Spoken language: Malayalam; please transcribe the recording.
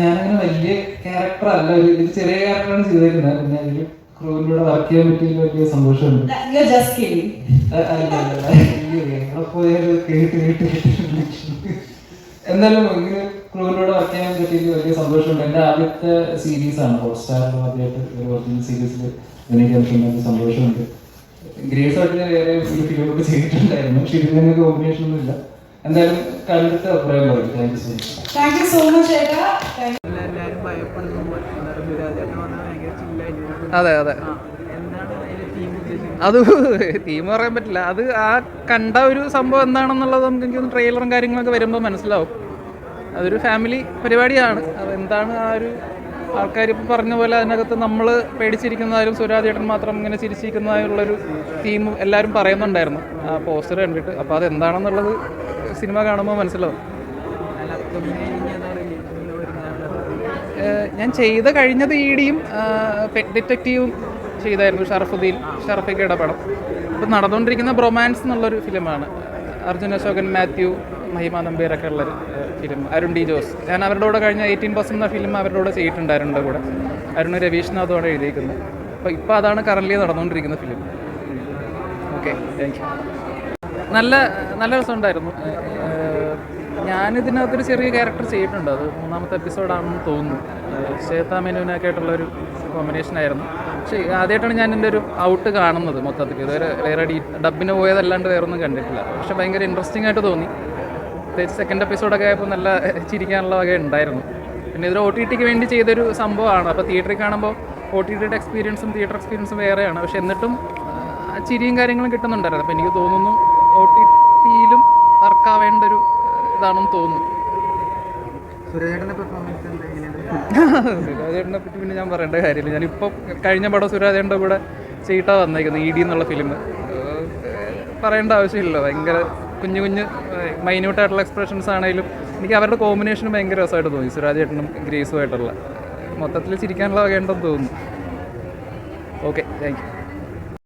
ഞാനങ്ങനെ വലിയ ക്യാരക്ടർ അല്ല ഒരു ചെറിയ ക്യാരക്ടറാണ് ചെയ്തേക്കുന്നത്. പിന്നെ അതിൽ ക്രൂവിലൂടെ വർക്ക് ചെയ്യാൻ പറ്റിയതിൽ വലിയ സന്തോഷമുണ്ട്. കേട്ട് എന്നാലും ഇങ്ങനെ ക്രൂവിലൂടെ വർക്ക് ചെയ്യാൻ പറ്റിയതിൽ വലിയ സന്തോഷമുണ്ട്. എന്റെ ആദ്യത്തെ സീരീസ് ആണ് ഹോട്ട്സ്റ്റാറിൽ ആദ്യമായിട്ട് ഒരു ഒറിജിനൽ സീരീസിൽ എനിക്ക് എനിക്ക് സന്തോഷമുണ്ട്. ഗ്രേസ് ആയിട്ട് ഞാൻ വേറെ ഒരു ഫിലിമൊക്കെ ചെയ്തിട്ടുണ്ടായിരുന്നു. പക്ഷെ ഇതിന് കോമ്പിനേഷൻ ഒന്നും ഇല്ല എന്തായാലും കണ്ടിട്ട് അഭിപ്രായം പറയും. Thank you so much thank you so much. എല്ലാവരും ഭയപ്പെടുന്നു. അതെ അതെ. അത് തീം പറയാൻ പറ്റില്ല. അത് ആ കണ്ട ഒരു സംഭവം എന്താണെന്നുള്ളത് നമുക്ക് എനിക്ക് ട്രെയിലറും കാര്യങ്ങളൊക്കെ വരുമ്പോൾ മനസ്സിലാവും. അതൊരു ഫാമിലി പരിപാടിയാണ്. അത് എന്താണ് ആ ഒരു ആൾക്കാർ ഇപ്പോൾ പറഞ്ഞ പോലെ അതിനകത്ത് നമ്മൾ പേടിച്ചിരിക്കുന്നതായാലും സുരാജേട്ടൻ മാത്രം ഇങ്ങനെ ചിരിച്ചിരിക്കുന്നതായുള്ളൊരു തീം എല്ലാവരും പറയുന്നുണ്ടായിരുന്നു. ആ പോസ്റ്റർ കണ്ടിട്ട്. അപ്പോൾ അത് എന്താണെന്നുള്ളത് സിനിമ കാണുമ്പോൾ മനസ്സിലാവും. ഞാൻ ചെയ്ത കഴിഞ്ഞത് പെറ്റ് ഡിറ്റക്റ്റീവും ചെയ്തായിരുന്നു ഷറഫുദ്ദീൻ ഷറഫിക്കയുടെ പടം. ഇപ്പം നടന്നുകൊണ്ടിരിക്കുന്ന ബ്രൊമാൻസ് എന്നുള്ളൊരു ഫിലിമാണ്. അർജുൻ അശോകൻ മാത്യു മഹിമ നമ്പീരൊക്കെ ഉള്ളൊരു ഫിലിം. അരുൺ ഡി ജോസ്. ഞാൻ അവരുടെ കൂടെ കഴിഞ്ഞ എയ്റ്റീൻ പെർസെന്റ് എന്ന ഫിലിം അവരുടെ കൂടെ ചെയ്തിട്ടുണ്ടായിരുന്നു കൂടെ. അരുൺ രവീഷ്നാഥോടെ എഴുതിയിരിക്കുന്നത് അപ്പോൾ ഇപ്പോൾ അതാണ് കറന്റ് നടന്നുകൊണ്ടിരിക്കുന്ന ഫിലിം. Okay thank you. നല്ല നല്ല രസമുണ്ടായിരുന്നു. ഉണ്ടായിരുന്നു ഞാനിതിനകത്തൊരു ചെറിയ ക്യാരക്ടർ ചെയ്തിട്ടുണ്ട്. അത് മൂന്നാമത്തെ എപ്പിസോഡാണെന്ന് തോന്നുന്നു. ശ്വേതാ ആയിട്ടുള്ളൊരു കോമ്പിനേഷൻ ആയിരുന്നു. പക്ഷേ ആദ്യമായിട്ടാണ് ഞാൻ എന്റെ ഒരു ഔട്ട് കാണുന്നത് മൊത്തത്തിൽ. ഇതുവരെ വേറെ ഡീ ഡബിന് പോയതല്ലാണ്ട് വേറെ ഒന്നും കണ്ടിട്ടില്ല. പക്ഷെ ഭയങ്കര ഇൻട്രസ്റ്റിംഗ് ആയിട്ട് തോന്നി. പ്രത്യേകിച്ച് സെക്കൻഡ് എപ്പിസോഡൊക്കെ ആയപ്പോൾ നല്ല ചിരിക്കാനുള്ള വക ഉണ്ടായിരുന്നു. പിന്നെ ഇതൊരു ഒ ടി ടിക്ക് വേണ്ടി ചെയ്തൊരു സംഭവമാണ്. അപ്പോൾ തിയേറ്ററിൽ കാണുമ്പോൾ ഒ ടി ടിയുടെ എക്സ്പീരിയൻസും തിയേറ്റർ എക്സ്പീരിയൻസും വേറെയാണ്. പക്ഷെ എന്നിട്ടും ചിരിയും കാര്യങ്ങളും കിട്ടുന്നുണ്ടായിരുന്നു. അപ്പോൾ എനിക്ക് തോന്നുന്നു ഒ ടി ടിയിലും വർക്കാവേണ്ട ഒരു ഇതാണെന്ന് തോന്നുന്നു. സുരാജേട്ടനെ പറ്റി പിന്നെ ഞാൻ പറയേണ്ട കാര്യമില്ല. ഞാനിപ്പോൾ കഴിഞ്ഞ പടം സുരാജേട്ടന്റെ കൂടെ ചീട്ടാ വന്നേക്കുന്നത് ഇ ഡി എന്നുള്ള ഫിലിം പറയേണ്ട ആവശ്യമില്ല ഭയങ്കര കുഞ്ഞു കുഞ്ഞ് മൈന്യൂട്ടായിട്ടുള്ള എക്സ്പ്രഷൻസ് ആണെങ്കിലും എനിക്ക് അവരുടെ കോമ്പിനേഷൻ ഭയങ്കര രസമായിട്ട് തോന്നി. സുരാജേട്ടനും ഗ്രേസുമായിട്ടുള്ള. മൊത്തത്തിൽ ചിരിക്കാനുള്ള വകയുണ്ടെന്ന് തോന്നുന്നു. Okay thank you